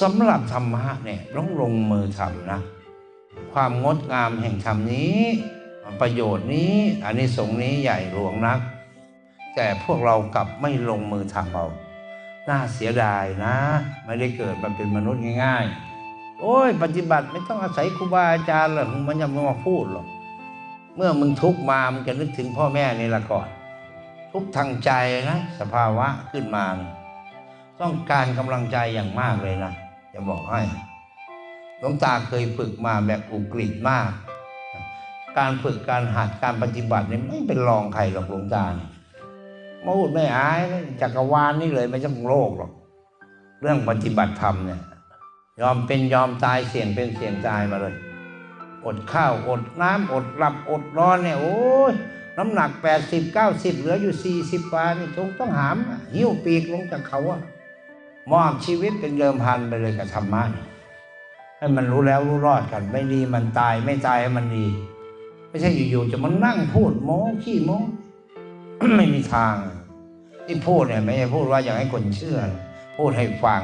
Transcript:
สำหรับธรรมะเนี่ยต้องลงมือทำนะ ความงดงามแห่งธรรมนี้ ประโยชน์นี้อันนี้สงส์นี้ใหญ่หลวงนัก แต่พวกเรากลับไม่ลงมือทำเอาน่าเสียดายนะ ไม่ได้เกิดมาเป็นมนุษย์ง่าย ๆ โอ้ย ปฏิบัติไม่ต้องอาศัยครูบาอาจารย์หรอกมันยังไม่มาพูดหรอกเมื่อมึงทุกข์มามึงจะนึกถึงพ่อแม่นี่ละก่อน ทุกข์ทางใจนะ สภาวะขึ้นมานะ ต้องการกำลังใจอย่างมากเลยนะ จะบอกให้หลวงตาเคยฝึกมาแบบอุกฤษมาก การฝึกการหัดการปฏิบัติเนี่ยไม่เป็นรองใครหรอกหลวงตาเนี่ยมาพูดไม่อายจักรวาลนี่เลยไม่ใช่ของโลกหรอก เรื่องปฏิบัติธรรมเนี่ย ยอมเป็นยอมตายเสี่ยงเป็นเสี่ยงตายมาเลย อดข้าวอดน้ำอดหลับอดนอนเนี่ยโอ้ยน้ำหนัก80 90เก้าสิบเหลืออยู่40กว่านี่ต้องต้องหามหิ้วปีกลงจากเขาอะ มอบชีวิตเป็นเดิมพันไปเลยกับธรรมะให้มันรู้แล้วรู้รอดกัน ไม่ดีมันตายไม่ตายให้มันดี ไม่ใช่อยู่ๆจะมันนั่งพูดโม้ขี้โม้ไม่มีทาง ที่พูดเนี่ยไม่ใช่พูดว่าอยากให้คนเชื่อ พูดให้ฟัง